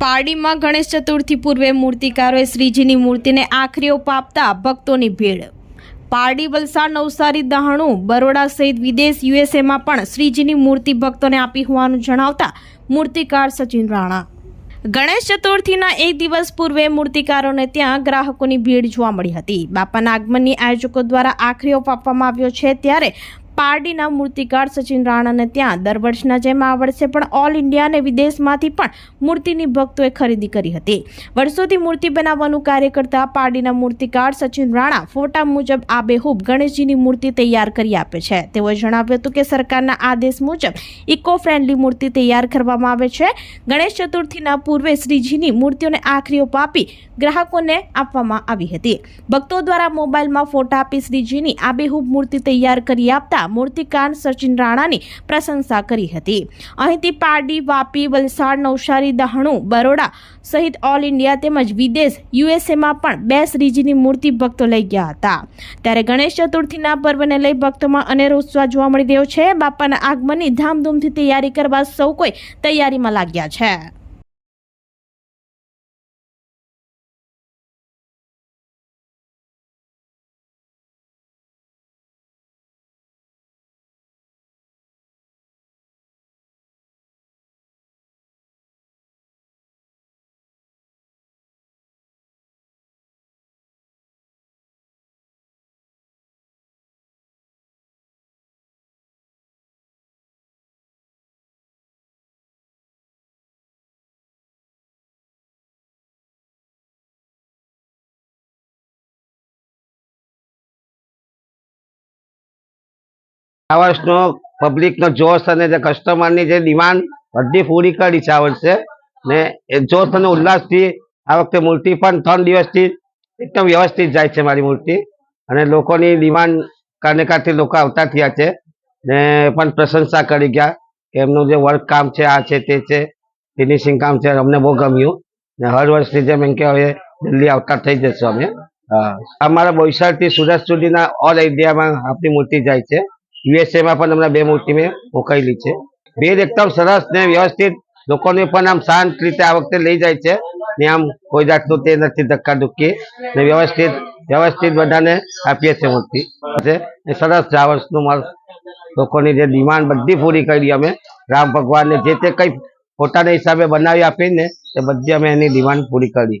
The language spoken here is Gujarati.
પારડીમાં ગણેશ ચતુર્થી પૂર્વે મૂર્તિકારોએ શ્રીજીની મૂર્તિને આખરી ઓપ આપતા ભક્તોની ભીડ. પારડી, વલસાડ, નવસારી, દહાણુ, બરોડા સહિત વિદેશ, યુએસએમાં પણ શ્રીજીની મૂર્તિ ભક્તોને આપી હોવાનું જણાવતા મૂર્તિકાર સચિન રાણા. ગણેશ ચતુર્થીના એક દિવસ પૂર્વે મૂર્તિકારોને ત્યાં ગ્રાહકોની ભીડ જોવા મળી હતી. બાપાના આગમનની આયોજકો દ્વારા આખરી ઓપ આપવામાં આવ્યો છે ત્યારે પારડીના મૂર્તિકાર સચિન રાણાને ત્યાં દર વર્ષના જેમ આ વર્ષે પણ ઓલ ઇન્ડિયા અને વિદેશમાંથી પણ મૂર્તિની ભક્તોએ ખરીદી કરી હતી. વર્ષોથી મૂર્તિ બનાવવાનું કાર્ય કરતા પારડીના મૂર્તિકાર સચિન રાણા ફોટા મુજબ આબેહૂબ ગણેશજીની મૂર્તિ તૈયાર કરી આપે છે. તેઓએ જણાવ્યું હતું કે સરકારના આદેશ મુજબ ઇકો ફ્રેન્ડલી મૂર્તિ તૈયાર કરવામાં આવે છે. ગણેશ ચતુર્થીના પૂર્વે શ્રીજીની મૂર્તિઓને આખરીઓ પાપી ગ્રાહકોને આપવામાં આવી હતી. ભક્તો દ્વારા મોબાઈલમાં ફોટા આપી શ્રીજીની આબેહૂબ મૂર્તિ તૈયાર કરી આપતા મૂર્તિકાર સચિન રાણાની પ્રશંસા કરી હતી. અહીંથી પારડી, વાપી, વલસાડ, નવસારી, દહાણુ, બરોડા સહિત ઓલ ઇન્ડિયા તેમજ વિદેશ યુએસએમાં પણ બે શ્રીજીની મૂર્તિ ભક્તો લઈ ગયા હતા. ત્યારે ગણેશ ચતુર્થીના પર્વને લઈ ભક્તોમાં અનેરો ઉત્સાહ જોવા મળી રહ્યો છે. બાપાના આગમનની ધામધૂમથી તૈયારી કરવા સૌ કોઈ તૈયારીમાં લાગ્યા છે. આ વર્ષનો પબ્લિકનો જોશ અને જે કસ્ટમરની જે ડિમાન્ડ બધી પૂરી કરી છે આ વર્ષે. ને એ જોશ અને ઉલ્લાસથી આ વખતે મૂર્તિ પણ ત્રણ દિવસથી એકદમ વ્યવસ્થિત જાય છે મારી મૂર્તિ. અને લોકોની ડિમાન્ડ કારણે લોકો આવતા થયા છે. ને પણ પ્રશંસા કરી ગયા કે એમનું જે વર્ક કામ છે આ છે તે છે ફિનિશિંગ કામ છે અમને બહુ ગમ્યું. ને હર વર્ષની જેમ એમ કે હવે દિલ્હી આવતા થઈ જશું અમે. હા. અમારા બોઈસરથી સુરત સુધીના ઓલ ઇન્ડિયામાં આપણી મૂર્તિ જાય છે. યુએસએ માં પણ હમણાં બે મૂર્તિ મેં મોકલેલી છે. ભેદ એકદમ સરસ ને વ્યવસ્થિત. લોકોને પણ આમ શાંત રીતે આ વખતે લઈ જાય છે. ને આમ કોઈ જાતનું તે નથી ધક્કા ધુક્કી. ને વ્યવસ્થિત વ્યવસ્થિત બધાને આપીએ છીએ મૂર્તિ. સરસ આ વર્ષનું મારું લોકોની જે ડિમાન્ડ બધી પૂરી કરી અમે. રામ ભગવાનને જે તે કંઈ પોતાના હિસાબે બનાવી આપીને, એ બધી અમે એની ડિમાન્ડ પૂરી કરી.